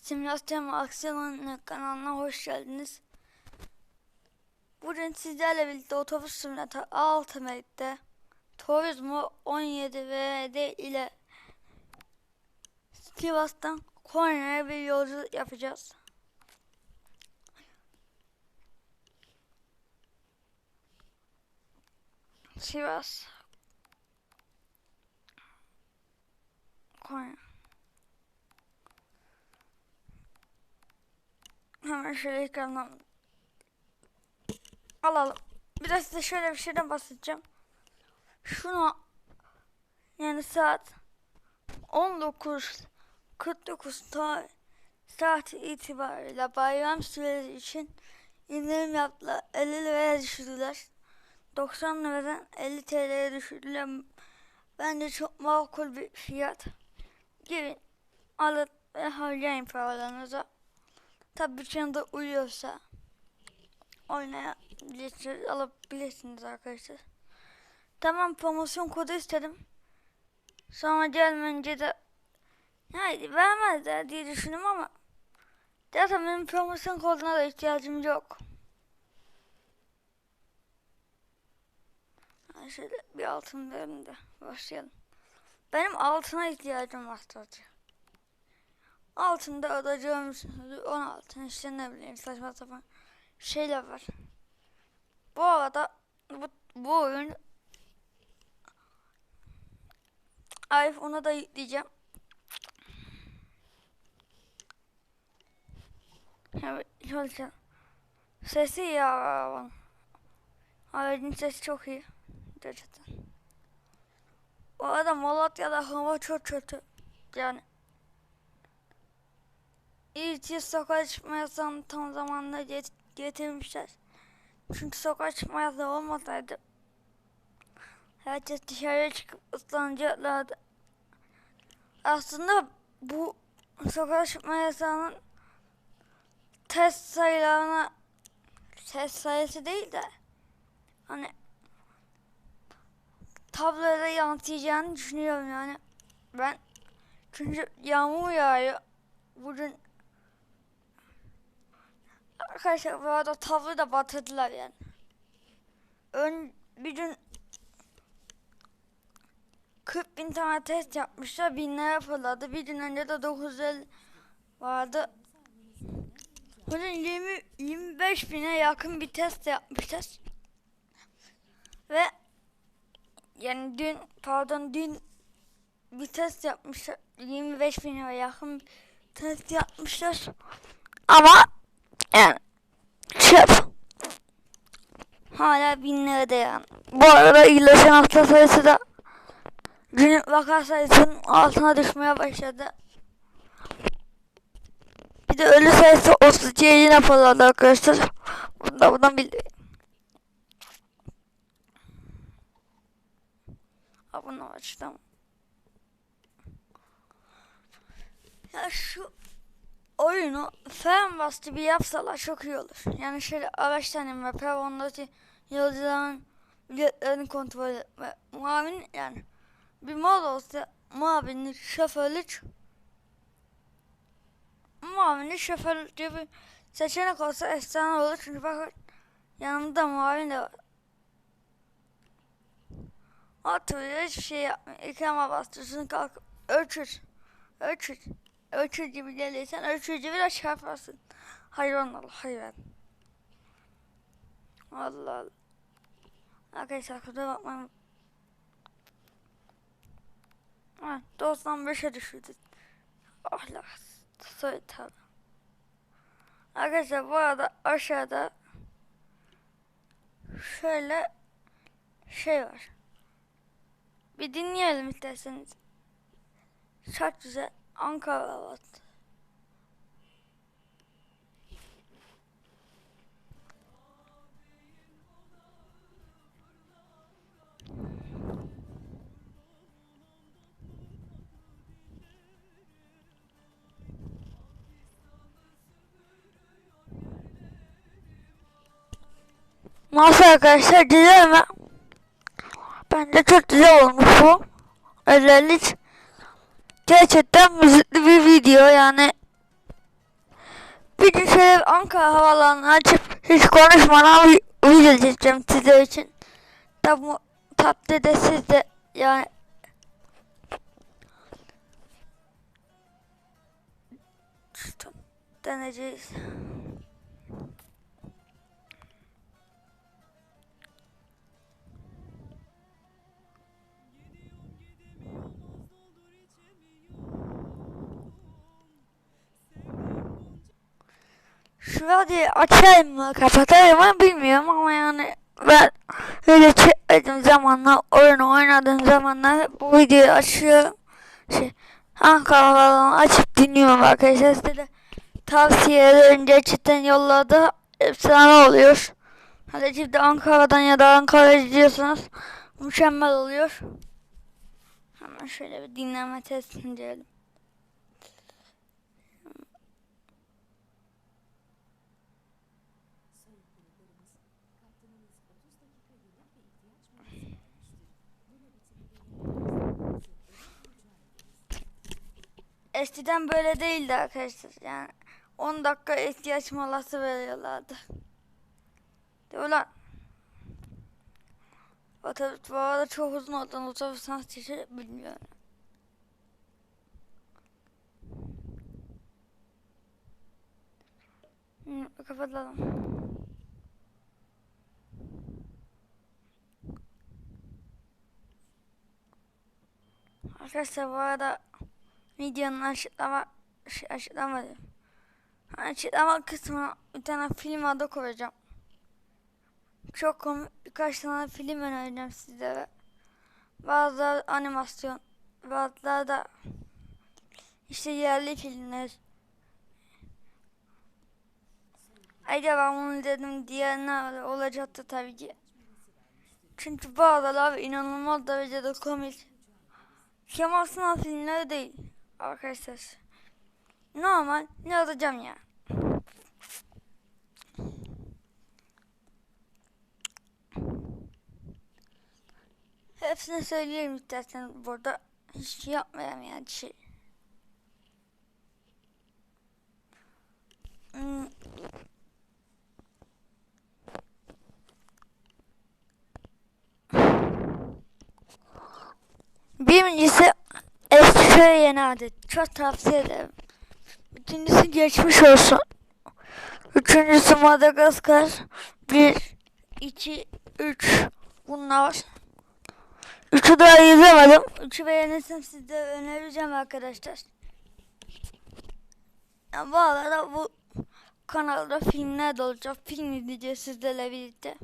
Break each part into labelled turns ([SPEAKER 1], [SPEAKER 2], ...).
[SPEAKER 1] Simülasyon ve Aksiyon kanalına hoş geldiniz. Bugün sizlerle birlikte otobüs simülatör Ultimate'de Turizmo 17 VD ile Sivas'tan Konya'ya bir yolculuk yapacağız. Sivas Konya Hemen şöyle ekrandan alalım. Bir de size şöyle bir şeyden bahsedeceğim. Şunu yani saat 19.49 ta saat itibariyle bayram süresi için indirim yaptılar. 50 liraya düşürdüler. 90 liradan 50 TL'ye düşürdüler. Bence çok makul bir fiyat. Girin alın ve harcayın paralarınızı. Tabi bütçenize uyuyorsa oynayabilirsiniz, alabilirsiniz arkadaşlar. Tamam promosyon kodu istedim. Sonra gelmeyince de haydi vermezler diye düşündüm ama zaten benim promosyon koduna da ihtiyacım yok. Şöyle bir altın verelim de başlayalım. Benim altına ihtiyacım var sadece. Altında alacağım 16 işte ne bileyim saçma sapan şeyler var. Bu arada bu, bu oyun iPhone'a da yükleyeceğim. Evet, çalışalım. Sesi iyi arabanın. Aracın sesi çok iyi. Gerçekten. Bu arada Malatya'da hava çok kötü. Yani İlçe sokağa çıkma tam zamanında get getirmişler. Çünkü sokağa çıkma yasağı olmasaydı herkes dışarıya çıkıp ıslanacaklardı. Aslında bu sokağa çıkma yasağının test sayılarına test sayısı değil de hani tabloya yansıyacağını düşünüyorum yani. Ben çünkü yağmur yağıyor. Bugün Arkadaşlar bu arada tavrı da batırdılar yani. Ön bir gün 40 bin tane test yapmışlar. Bin lira fırladı. Bir gün önce de 950 vardı. Bugün 20, 25 bine yakın bir test yapmışlar. Ve yani dün pardon dün bir test yapmışlar. 25 bine yakın bir test yapmışlar. Ama yani çöp. Hala bin lirada yani. Bu arada iyileşen hasta sayısı da günlük vaka sayısının altına düşmeye başladı. Bir de ölü sayısı 32 yine fırladı arkadaşlar. Bunu da buradan bildireyim. Abone ol açtım. Ya şu oyunu fen bastı bir yapsalar çok iyi olur. Yani şöyle araçtan inme, pervondaki yolcuların biletlerini kontrol etme. Muavin yani bir mal olsa muavinlik, şoförlük muavinlik, şoförlük gibi bir seçenek olsa efsane olur. Çünkü bakın yanımda muavin de var. Oturuyor hiçbir şey yapmıyor. İkrama bastırırsın kalkıp ölçür. Ölçür. Ölçü gibi gelirsen ölçü gibi de çarparsın. Hayvan ol hayvan. Allah Allah. Arkadaşlar kusura bakmayın. Ha, 95'e düşürdü. Ahlak. Söyle tabi. Arkadaşlar bu arada aşağıda şöyle şey var. Bir dinleyelim isterseniz. Çok güzel. Ankara evet. Nasıl arkadaşlar güzel mi? Bence çok güzel olmuş bu. Özellikle gerçekten müzikli bir video yani bir gün şöyle Ankara havalarını açıp hiç konuşmadan video çekeceğim sizler için. Tabi tatlı da siz de yani deneyeceğiz. Radyoyu açayım mı kapatayım mı bilmiyorum ama yani ben öyle çekmediğim zamanlar oyun oynadığım zamanlar bu videoyu açıyorum. Şey, Ankara'dan açıp dinliyorum arkadaşlar. Size de tavsiye önce cidden yolladı. Efsane oluyor. Hadi şimdi Ankara'dan ya da Ankara izliyorsanız mükemmel oluyor. Hemen şöyle bir dinleme testini diyelim. Eskiden böyle değildi arkadaşlar. Yani 10 dakika ihtiyaç molası veriyorlardı. Lan? Otobüs bu arada çok uzun olduğunu otobüs nasıl geçer bilmiyorum. Kapatalım. Arkadaşlar bu arada videonun açıklama şey, açıklama diyorum. Açıklama kısmına bir tane film adı koyacağım. Çok komik birkaç tane film önereceğim sizlere. Bazıları animasyon, bazıları da işte yerli filmler. Ben bunu dedim diğerler olacaktı tabii ki. Çünkü bazıları inanılmaz derecede komik. Kemal Sunal filmleri değil arkadaşlar. Normal ne yazacağım ya. Hepsini söyleyeyim istersen burada hiç şey yapmayalım yani şey. Hmm. Birincisi Eskişehir yeni adet. Çok tavsiye ederim. İkincisi geçmiş olsun. Üçüncüsü Madagaskar. Bir, iki, üç. Bunlar. Üçü daha izlemedim. Üçü beğenirsem size önereceğim arkadaşlar. Ya bu arada bu kanalda filmler de olacak. Film izleyeceğiz sizlerle birlikte.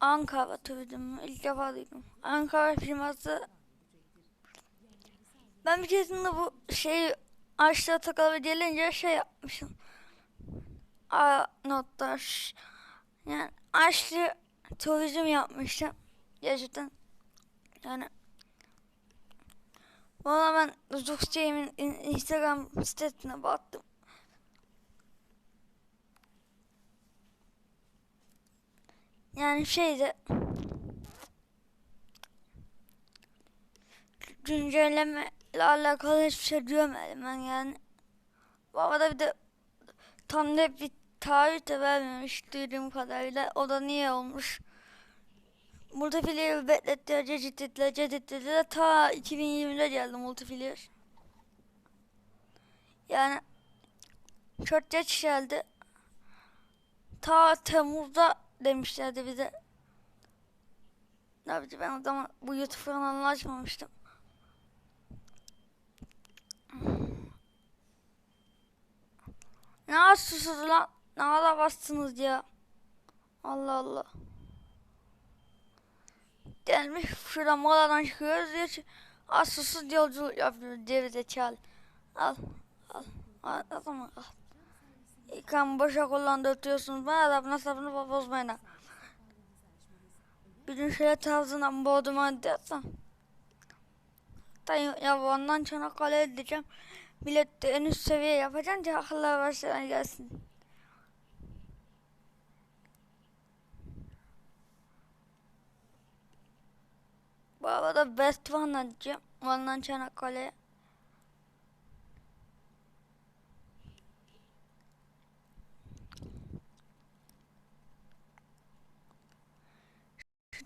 [SPEAKER 1] Ankara turizmi ilk defa duydum. Ankara firması ben bir keresinde bu şey açta takılı gelince şey yapmışım. A notlar yani açlı turizm yapmıştım. Gerçekten yani Valla ben Zuxçey'in Instagram sitesine baktım. Yani şeyde güncelleme ile alakalı hiçbir şey görmedim ben yani. Bu arada bir de tam net bir tarih de vermemiş duyduğum kadarıyla. O da niye olmuş? Multiplayer beklettiler, cedittiler, cedittiler. Ta 2020'de geldi multiplayer. Yani çok geç geldi. Ta Temmuz'da demişlerdi bize. Ne yapacağım ben o zaman bu YouTube kanalını açmamıştım. Ne açsınız lan? Ne kadar bastınız ya? Allah Allah. Gelmiş şuradan moladan çıkıyoruz diye asılsız yolculuk yapıyoruz gerizekalı. Al. Al. Al. Al. Al. al. İkan boşa kullandırtıyorsunuz. Ben adamın hesabını bozmayın. Bir gün şöyle tarzından boğduma dersen. Hatta ya ondan Çanakkale edeceğim. Millet de en üst seviye yapacağım ki akıllar başlarına gelsin. Bu arada Best One açacağım. Ondan Çanakkale'ye.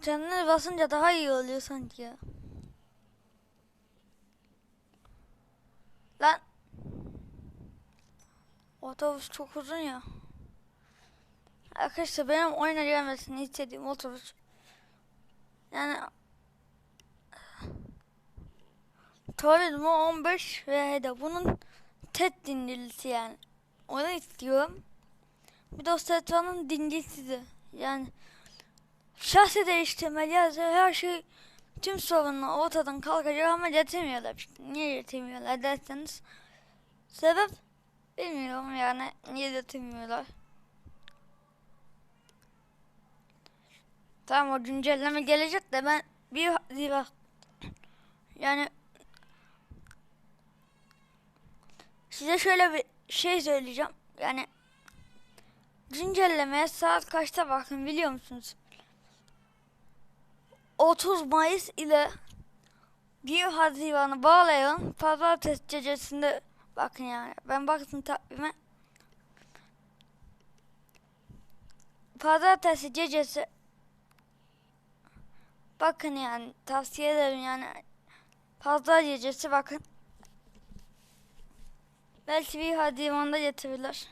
[SPEAKER 1] Kendine basınca daha iyi oluyor sanki ya. Lan. Otobüs çok uzun ya. Arkadaşlar benim oyuna gelmesini istediğim otobüs. Yani Turizmo 15 ve de bunun tek dinlisi yani. Onu istiyorum. Bir de o dinlisi Yani şahsi değiştirmeli yazıyor. Her şey tüm sorunlar ortadan kalkacak ama getirmiyorlar. işte. Niye getirmiyorlar derseniz. Sebep bilmiyorum yani niye getirmiyorlar. Tamam o güncelleme gelecek de ben bir bak yani size şöyle bir şey söyleyeceğim. Yani güncellemeye saat kaçta bakın biliyor musunuz? 30 Mayıs ile 1 Haziran'ı bağlayan pazartesi gecesinde bakın yani ben baktım takvime. Pazartesi gecesi bakın yani tavsiye ederim yani. Pazar gecesi bakın. Belki bir Haziran'da getirirler.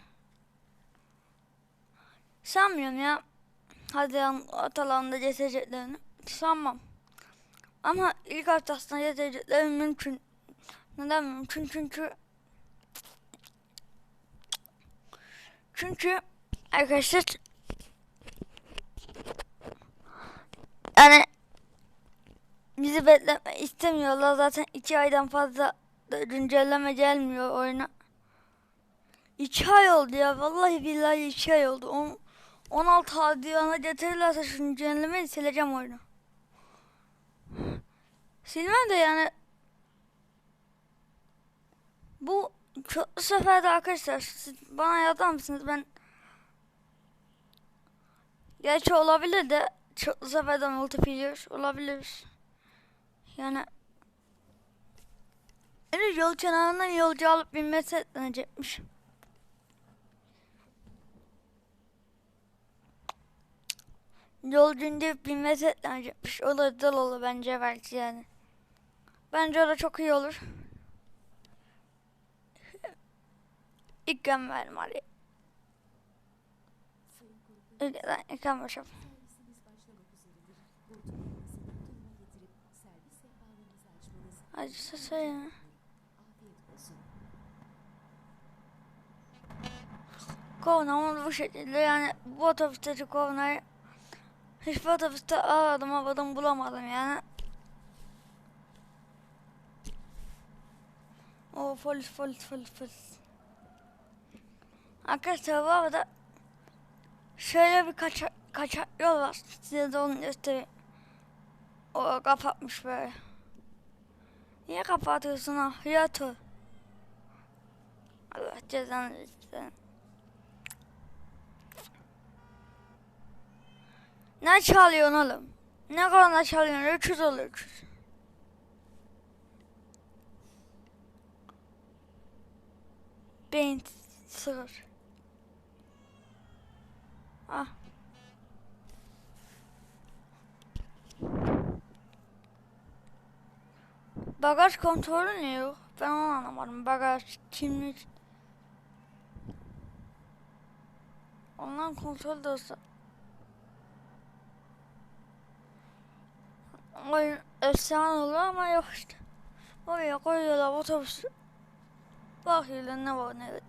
[SPEAKER 1] Sanmıyorum ya Haziran ortalarında getireceklerini sanmam. Ama ilk haftasında yetecekleri mümkün. Neden mümkün? Çünkü çünkü arkadaşlar yani bizi bekletme istemiyorlar zaten iki aydan fazla güncelleme gelmiyor oyuna. İki ay oldu ya vallahi billahi iki ay oldu. On, 16 Haziran'a getirirlerse şu güncellemeyi sileceğim oyunu. Silmem de yani bu çok seferde arkadaşlar siz bana yazar mısınız ben Gerçi olabilir de çok seferde multiplayer olabilir. Yani en yol kenarından yolcu alıp binmesi denecekmiş. Yolcunca binmesi denecekmiş. O da dal bence belki yani. Bence o da çok iyi olur. Gün verim ilk gün başım.
[SPEAKER 2] Afiyet olsun.
[SPEAKER 1] Kovnamız bu şekilde yani bu otobüsteki kovnayı hiçbir otobüste aradım aradım bulamadım yani. O full full full full. Arkadaşlar bu arada şöyle bir kaçak, kaçak yol var. Size de onu göstereyim. O kapatmış böyle. Niye kapatıyorsun ahiyatı? Allah cezanı versin. Ne çalıyorsun oğlum? Ne kadar çalıyorsun? 300 olur 300. Ben sor. Ah. Bagaj kontrolü ne yok? Ben onu anlamadım. Bagaj, kimlik. Ondan kontrol de olsa. Oyun efsane olur ama yok işte. Oraya koyuyorlar otobüsü. Bakıyorlar ne var ne yok.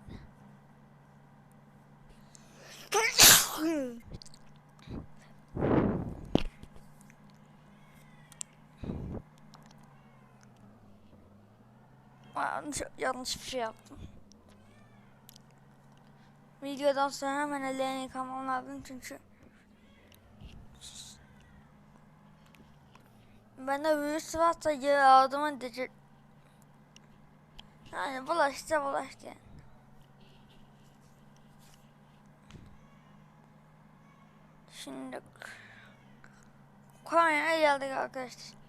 [SPEAKER 1] yanlış, yanlış bir şey yaptım. Videodan sonra hemen ellerini yıkamam lazım çünkü Bende virüs varsa geri aldım edecek. Yani bulaştı bulaştı. Şimdi Konya'ya geldik arkadaşlar.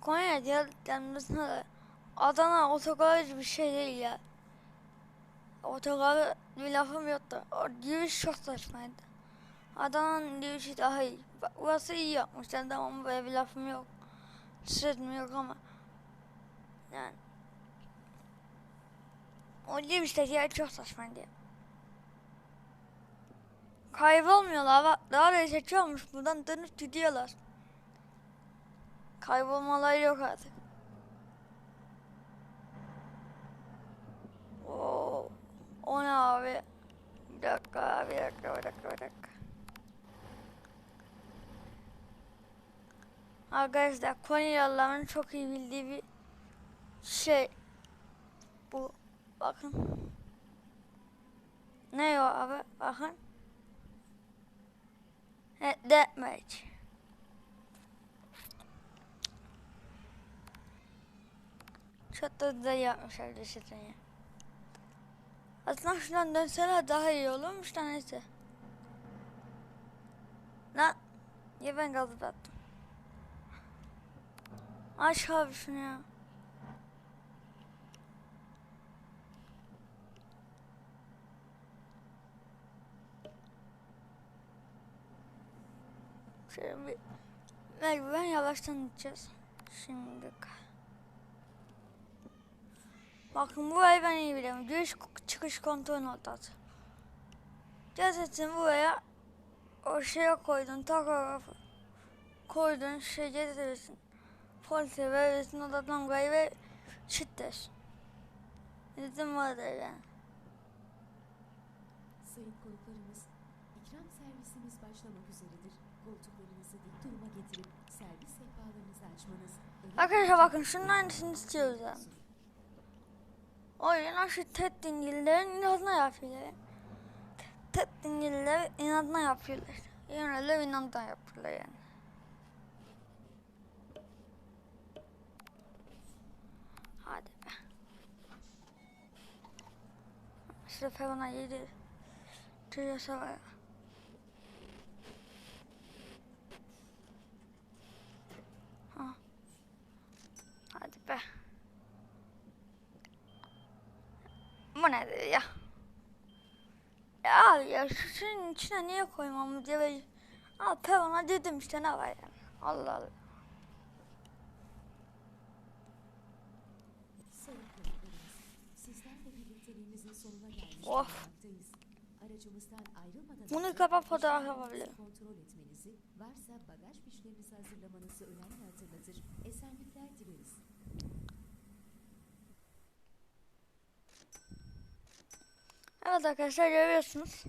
[SPEAKER 1] Konya geldiklerimizde de Adana otogarı bir şey değil ya. Otogarı bir lafım yoktu. O giriş çok saçmaydı. Adana'nın girişi daha iyi. Bak, Burası iyi yapmışlar tamam böyle bir lafım yok. Sözüm yok ama. Yani. O girişteki yer çok saçmaydı ya. Kaybolmuyorlar. Bak, Daha da seçiyormuş. Buradan dönüp gidiyorlar. Kaybolmaları yok artık. O ne abi? Bir dakika, bir dakika, bir dakika, bir dakika. Arkadaşlar Konyalıların çok iyi bildiği bir şey. Bu bakın. Ne o abi? Bakın. Evet, deathmatch. Çok da güzel yapmışlar ya. Aslında şuradan dönseler daha iyi olurmuş da neyse. Lan. Niye ben gazı attım? Aç abi şunu ya. Bir merdiven yavaştan gideceğiz. Şimdi. Bakın burayı ben iyi biliyorum. Giriş çıkış kontrol noktası. Cesetin buraya o şeye koydun, takografı koydun, şey getirirsin. Polise verirsin, o da damgayı ve çitler. Bizim vardır yani.
[SPEAKER 2] Sayın konuklarımız, ikram servisimiz başlamak üzeredir. Koltuklarınızı dik duruma getirip servis sehpalarınızı açmanız...
[SPEAKER 1] Arkadaşlar bakın şunun aynısını istiyoruz yani. O yüzden şu tet dingillerin inadına yapıyorlar. Tet dingiller inadına yapıyorlar. Yöneler inadına yapıyorlar yani. Hadi be. Şurada falan yedi. Tüyasa var. Ha. Hadi be. Nedir ya? Ya abi ya şu şeyin içine niye koymam diye ben... Al pevana dedim işte ne var yani. Allah Allah. Of. Bunu kapat fotoğraf yapabilirim.
[SPEAKER 2] varsa bagaj fişlerinizi hazırlamanızı önemli
[SPEAKER 1] Evet arkadaşlar görüyorsunuz.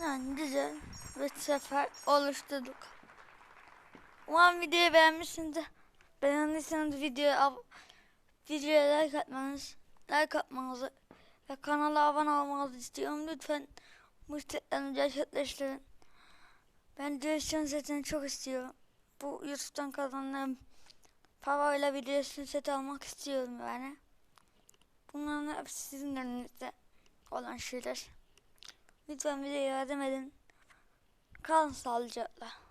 [SPEAKER 1] Yani güzel bir sefer oluşturduk. Umarım videoyu beğenmişsinizdir. Beğendiyseniz videoya, videoya like atmanız, like atmanızı ve kanala abone olmanızı istiyorum. Lütfen bu isteklerimi gerçekleştirin. Ben direksiyon setini çok istiyorum. Bu YouTube'dan kazandığım parayla bir direksiyon seti almak istiyorum yani. Bunların hepsi sizin elinizde olan şeyler. Lütfen bize yardım edin. Kalın sağlıcakla.